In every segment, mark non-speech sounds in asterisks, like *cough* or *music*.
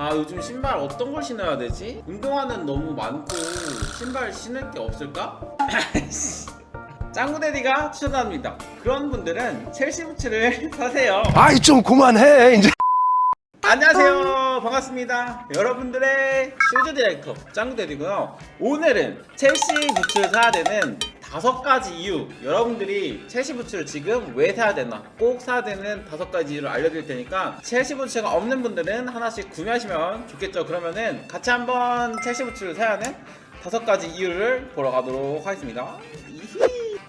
아 요즘 신발 어떤 걸 신어야 되지? 운동화는 너무 많고 신발 신을 게 없을까? *laughs* 짱구데디가 추천합니다. 그런 분들은 첼시 부츠를 *laughs* 사세요. 아이 좀 그만해 이제 안녕하세요. 반갑습니다. 여러분들의 슈즈 디렉터 짱구데디고요. 오늘은 첼시 부츠를 사야 되는 다섯 가지 이유. 여러분들이 첼시 부츠를 지금 왜 사야 되나? 꼭 사야 되는 다섯 가지 이유를 알려드릴 테니까 첼시 부츠가 없는 분들은 하나씩 구매하시면 좋겠죠. 그러면은 같이 한번 첼시 부츠를 사야 하는 다섯 가지 이유를 보러 가도록 하겠습니다.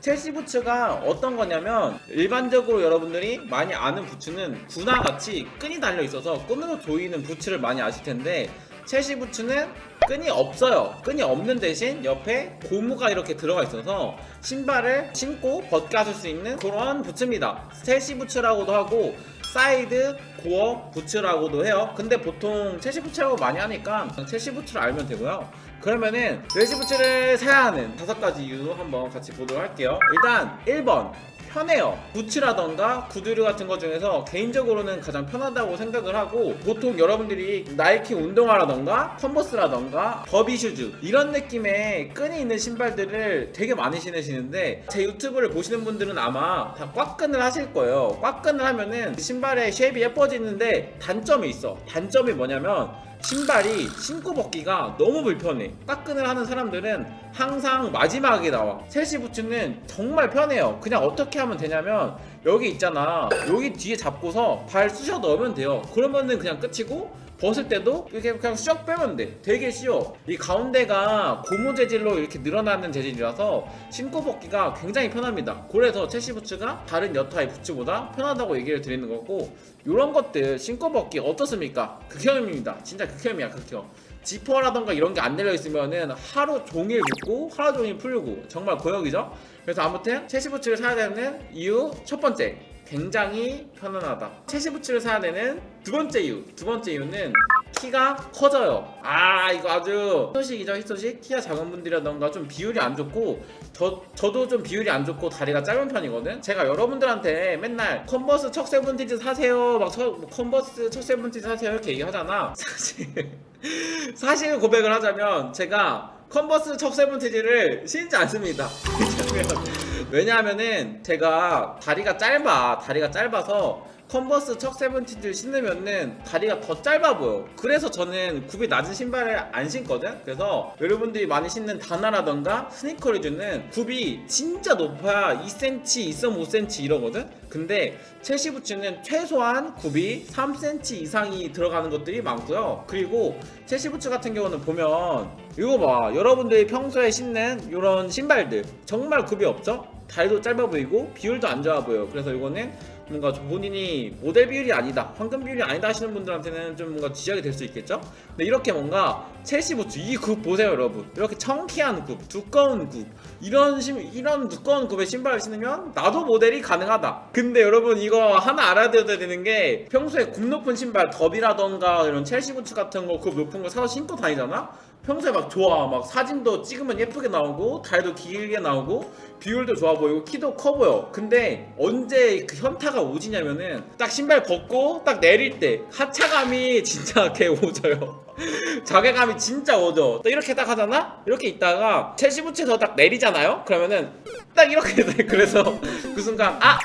첼시 부츠가 어떤 거냐면 일반적으로 여러분들이 많이 아는 부츠는 군화같이 끈이 달려 있어서 끈으로 조이는 부츠를 많이 아실 텐데 첼시 부츠는 끈이 없어요. 끈이 없는 대신 옆에 고무가 이렇게 들어가 있어서 신발을 신고 하실 수 있는 그런 부츠입니다. 첼시 부츠라고도 하고 사이드 고어 부츠라고도 해요. 근데 보통 첼시 부츠라고 많이 하니까 첼시 부츠를 알면 되고요. 그러면은 첼시 부츠를 사야 하는 다섯 가지 이유 한번 같이 보도록 할게요. 일단 1번 편해요. 부츠라던가 구두류 같은 것 중에서 개인적으로는 가장 편하다고 생각을 하고 보통 여러분들이 나이키 운동화라던가 컨버스라던가 버비 슈즈 이런 느낌의 끈이 있는 신발들을 되게 많이 신으시는데 제 유튜브를 보시는 분들은 아마 다 꽉끈을 하실 거예요. 꽉끈을 하면은 신발의 쉐입이 예뻐지는데 단점이 있어. 단점이 뭐냐면 신발이 신고 벗기가 너무 불편해. 꽉끈을 하는 사람들은 항상 마지막에 나와. 첼시 부츠는 정말 편해요. 그냥 어떻게 하면 되냐면 여기 있잖아. 여기 뒤에 잡고서 발 쑤셔 넣으면 돼요. 그러면은 그냥 끝이고 벗을 때도 이렇게 그냥 쑥 빼면 돼. 되게 쉬워. 이 가운데가 고무 재질로 이렇게 늘어나는 재질이라서 신고 벗기가 굉장히 편합니다. 그래서 첼시 부츠가 다른 여타의 부츠보다 편하다고 얘기를 드리는 거고 이런 것들 신고 벗기 어떻습니까? 극혐입니다. 진짜 극혐이야 극혐. 지퍼라던가 이런 게 안 내려 있으면은 하루 종일 묶고 하루 종일 풀고 정말 고역이죠. 그래서 아무튼 첼시 부츠를 사야 되는 이유 첫 번째 굉장히 편안하다. 첼시 부츠를 사야 되는 두 번째 이유 두 번째 이유는 키가 커져요. 아 이거 아주 히소식이죠 히소식 키가 작은 분들이라던가 좀 비율이 안 좋고 저 저도 좀 비율이 안 좋고 다리가 짧은 편이거든. 제가 여러분들한테 맨날 컨버스 척 세븐티즈 사세요, 막 저- 뭐 컨버스 척 세븐티즈 사세요 이렇게 얘기하잖아. *laughs* 사실 사실 고백을 하자면 제가 컨버스 척 세븐티즈를 신지 않습니다. 왜냐면 *laughs* 왜냐하면은 제가 다리가 짧아 다리가 짧아서 컨버스 척 세븐티즈를 신으면은 다리가 더 짧아 보여. 그래서 저는 굽이 낮은 신발을 안 신거든? 그래서 여러분들이 많이 신는 다나라던가 스니커리즈는 굽이 진짜 높아야 2cm 2.5cm 이러거든? 근데 첼시 부츠는 최소한 굽이 3cm 이상이 들어가는 것들이 많고요. 그리고 첼시 부츠 같은 경우는 보면 이거 봐. 여러분들이 평소에 신는 이런 신발들. 정말 굽이 없죠? 다리도 짧아 보이고 비율도 안 좋아 보여. 그래서 이거는 뭔가 좀 본인이 모델 비율이 아니다 황금 비율이 아니다 하시는 분들한테는 좀 뭔가 지적이 될 수 있겠죠? 근데 이렇게 뭔가 첼시 부츠 이 굽 보세요 여러분. 이렇게 청키한 굽 두꺼운 굽 이런 신 이런 두꺼운 굽의 신발을 신으면 나도 모델이 가능하다. 근데 여러분 이거 하나 알아둬야 되는 게 평소에 굽 높은 신발 더비라던가 이런 첼시 부츠 같은 거 굽 높은 거 사서 신고 다니잖아 평소에 막 좋아 막 사진도 찍으면 예쁘게 나오고 다리도 길게 나오고 비율도 좋아 보이고 키도 커 보여. 근데 언제 그 현타가 오지냐면은 딱 신발 벗고 딱 내릴 때 하차감이 진짜 *laughs* 개 오져요. *laughs* 자괴감이 진짜 오죠 또 이렇게 딱 하잖아? 이렇게 있다가 첼시 부츠에서 딱 내리잖아요? 그러면은 딱 이렇게 *laughs* 돼. 그래서 그 순간 아!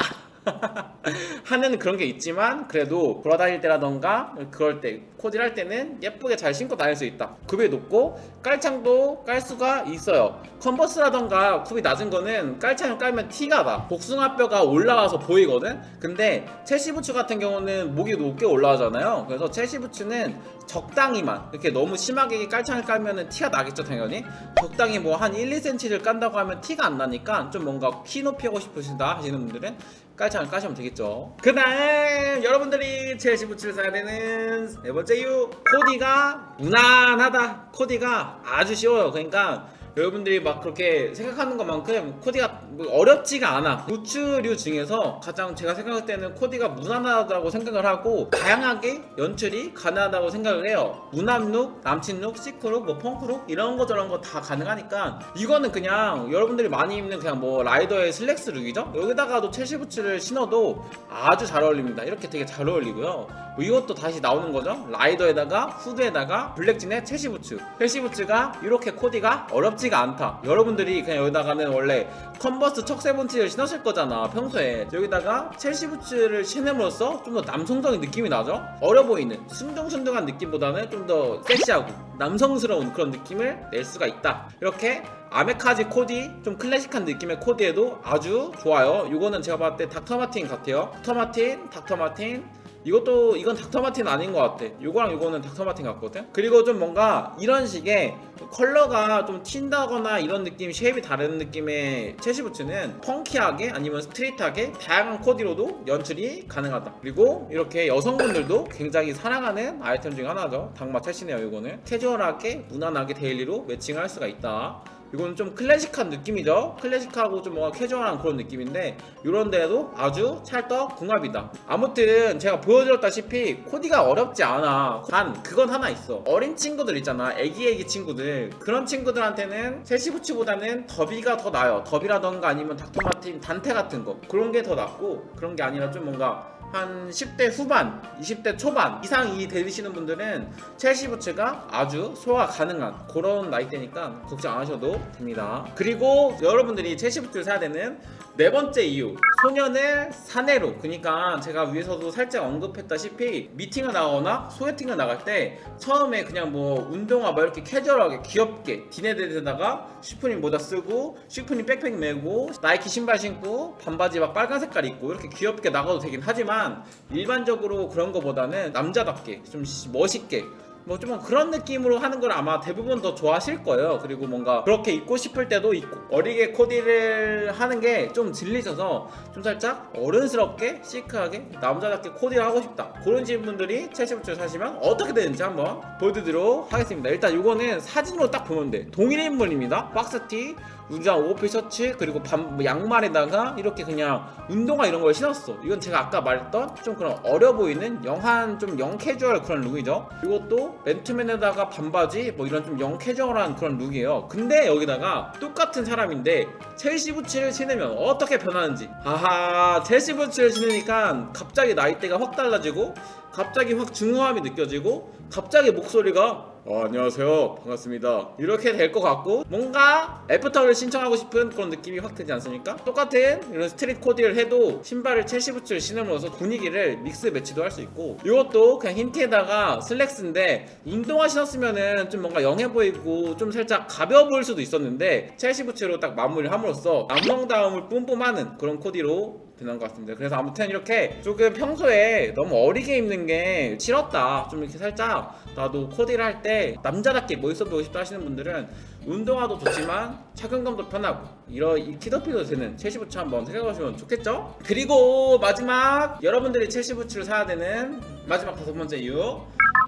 하는 그런 게 있지만 그래도 돌아다닐 때라던가 그럴 때 코디를 할 때는 예쁘게 잘 신고 다닐 수 있다. 굽이 높고 깔창도 깔 수가 있어요. 컨버스라던가 굽이 낮은 거는 깔창을 깔면 티가 나. 복숭아뼈가 올라와서 보이거든? 근데 첼시 부츠 같은 경우는 목이 높게 올라가잖아요. 그래서 첼시 부츠는 적당히만 이렇게 너무 심하게 깔창을 깔면은 티가 나겠죠 당연히? 적당히 뭐 한 1, 2cm를 깐다고 하면 티가 안 나니까 좀 뭔가 키 높이 하고 싶으시다 하시는 분들은 깔창을 까시면 되겠죠. 그 다음 여러분들이 첼시 부츠를 사야 되는 네 번째 이유 코디가 무난하다. 코디가 아주 쉬워요. 그러니까 여러분들이 막 그렇게 생각하는 것만큼 코디가 뭐 어렵지가 않아. 부츠류 중에서 가장 제가 생각할 때는 코디가 무난하다고 생각을 하고 다양하게 연출이 가능하다고 생각을 해요. 무난룩, 남친룩, 시크룩, 뭐 펑크룩 이런 거 저런 거 다 가능하니까 이거는 그냥 여러분들이 많이 입는 그냥 뭐 라이더의 슬랙스 룩이죠. 여기다가도 첼시 부츠를 신어도 아주 잘 어울립니다. 이렇게 되게 잘 어울리고요. 뭐 이것도 다시 나오는 거죠. 라이더에다가 후드에다가 블랙진의 첼시 부츠. 첼시 부츠가 이렇게 코디가 어렵지 가 않다. 여러분들이 그냥 여기다가는 원래 컨버스 척세븐티를 신었을 거잖아. 평소에 여기다가 첼시 부츠를 신음으로써 좀 더 남성적인 느낌이 나죠. 어려 보이는 순둥순둥한 느낌보다는 좀 더 섹시하고 남성스러운 그런 느낌을 낼 수가 있다. 이렇게 아메카지 코디 좀 클래식한 느낌의 코디에도 아주 좋아요. 이거는 제가 봤을 때 닥터 마틴 같아요. 닥터 마틴, 닥터 마틴. 이것도 이건 닥터 마틴 아닌 것 같아. 이거랑 이거는 닥터 마틴 같거든. 그리고 좀 뭔가 이런 식의 컬러가 좀 튄다거나 이런 느낌, 쉐입이 다른 느낌의 체시부츠는 펑키하게 아니면 스트릿하게 다양한 코디로도 연출이 가능하다. 그리고 이렇게 여성분들도 굉장히 사랑하는 아이템 중 하나죠. 당마 채시네요. 이거는 캐주얼하게 무난하게 데일리로 매칭할 수가 있다. 이거는 좀 클래식한 느낌이죠. 클래식하고 좀 뭔가 캐주얼한 그런 느낌인데 이런 데도 아주 찰떡 궁합이다. 아무튼 제가 보여드렸다시피 코디가 어렵지 않아. 단 그건 하나 있어. 어린 친구들 있잖아. 애기 애기 친구들 그런 친구들한테는 세시부츠보다는 더비가 더 나아요. 더비라던가 아니면 닥터마틴 단테 같은 거 그런 게 더 낫고 그런 게 아니라 좀 뭔가 한 10대 후반, 20대 초반 이상이 되시는 분들은 첼시 부츠가 아주 소화 가능한 그런 나이대니까 걱정 안 하셔도 됩니다. 그리고 여러분들이 첼시 부츠를 사야 되는 네 번째 이유. 소년을 사내로 그러니까 제가 위에서도 살짝 언급했다시피 미팅을 나가거나 소개팅을 나갈 때 처음에 그냥 뭐 운동화 막 이렇게 캐주얼하게 귀엽게 디네드에다가 슈프림 모자 쓰고 슈프림 백팩 메고 나이키 신발 신고 반바지 막 빨간 색깔 입고 이렇게 귀엽게 나가도 되긴 하지만 일반적으로 그런 거보다는 남자답게 좀 시- 멋있게 뭐 좀 그런 느낌으로 하는 걸 아마 대부분 더 좋아하실 거예요. 그리고 뭔가 그렇게 입고 싶을 때도 어리게 코디를 하는 게 좀 질리셔서 좀 살짝 어른스럽게 시크하게 남자답게 코디를 하고 싶다. 그런 분들이 첼시부츠를 사시면 어떻게 되는지 한번 보여드리도록 하겠습니다. 일단 이거는 사진으로 딱 보면 돼. 동일 인물입니다. 박스티, 우장 오버핏 셔츠 그리고 반, 뭐 양말에다가 이렇게 그냥 운동화 이런 걸 신었어. 이건 제가 아까 말했던 좀 그런 어려 보이는 영한 좀 영 캐주얼 그런 룩이죠. 이것도 맨투맨에다가 반바지 뭐 이런 좀 영 캐주얼한 그런 룩이에요. 근데 여기다가 똑같은 사람인데 첼시 부츠를 신으면 어떻게 변하는지. 아하 첼시 부츠를 신으니까 갑자기 나이대가 확 달라지고 갑자기 확 중후함이 느껴지고 갑자기 목소리가 어, 안녕하세요 반갑습니다 이렇게 될 것 같고 뭔가 애프터를 신청하고 싶은 그런 느낌이 확 들지 않습니까? 똑같은 이런 스트릿 코디를 해도 신발을 첼시 부츠를 신음으로써 분위기를 믹스 매치도 할 수 있고 이것도 그냥 흰 티에다가 슬랙스인데 운동화 신었으면은 좀 뭔가 영해 보이고 좀 살짝 가벼워 보일 수도 있었는데 첼시 부츠로 딱 마무리를 함으로써 남성다움을 뿜뿜하는 그런 코디로 되는 것 같습니다. 그래서 아무튼 이렇게 조금 평소에 너무 어리게 입는 게 싫었다. 좀 이렇게 살짝 나도 코디를 할 때 남자답게 멋있어 보이고 싶다 하시는 분들은 운동화도 좋지만 착용감도 편하고 이런 키더피도 되는 첼시부츠 한번 생각해보시면 좋겠죠? 그리고 마지막 여러분들이 첼시부츠를 사야 되는 마지막 다섯 번째 이유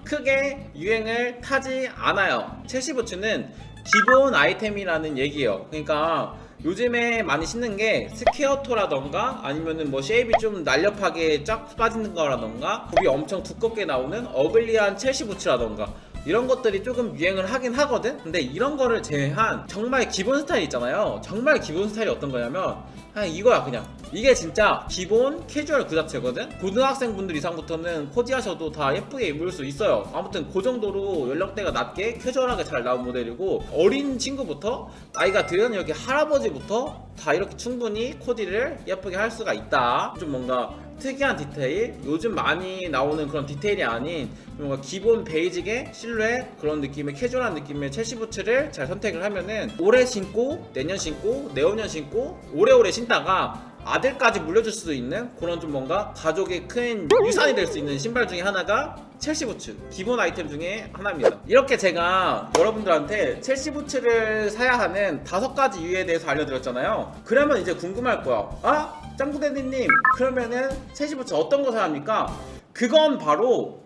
크게 유행을 타지 않아요. 첼시부츠는 기본 아이템이라는 얘기예요. 그러니까 요즘에 많이 신는 게 스퀘어토라던가 아니면은 뭐 쉐입이 좀 날렵하게 쫙 빠지는 거라던가 굽이 엄청 두껍게 나오는 어글리한 첼시 부츠라던가 이런 것들이 조금 유행을 하긴 하거든? 근데 이런 거를 제외한 정말 기본 스타일 있잖아요. 정말 기본 스타일이 어떤 거냐면 그냥 이거야 그냥 이게 진짜 기본 캐주얼 그 자체거든? 고등학생분들 이상부터는 코디하셔도 다 예쁘게 입을 수 있어요. 아무튼 그 정도로 연령대가 낮게 캐주얼하게 잘 나온 모델이고 어린 친구부터 나이가 든 여기 할아버지부터 다 이렇게 충분히 코디를 예쁘게 할 수가 있다. 좀 뭔가 특이한 디테일, 요즘 많이 나오는 그런 디테일이 아닌 뭔가 기본 베이직의 실루엣 그런 느낌의 캐주얼한 느낌의 첼시 부츠를 잘 선택을 하면은 올해 신고 내년 신고 내후년 신고 오래오래 신다가 아들까지 물려줄 수도 있는 그런 좀 뭔가 가족의 큰 유산이 될 수 있는 신발 중에 하나가 첼시 부츠 기본 아이템 중에 하나입니다. 이렇게 제가 여러분들한테 첼시 부츠를 사야 하는 다섯 가지 이유에 대해서 알려드렸잖아요. 그러면 이제 궁금할 거야. 아 짱구대리님 그러면은 첼시 부츠 어떤 거 사야 합니까? 그건 바로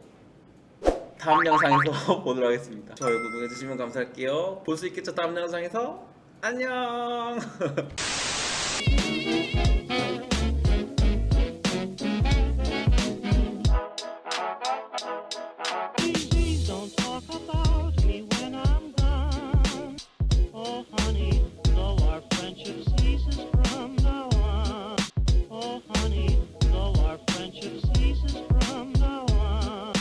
다음 영상에서 *laughs* 보도록 하겠습니다. 좋아요 구독해주시면 감사할게요. 볼 수 있겠죠 다음 영상에서? 안녕 *laughs*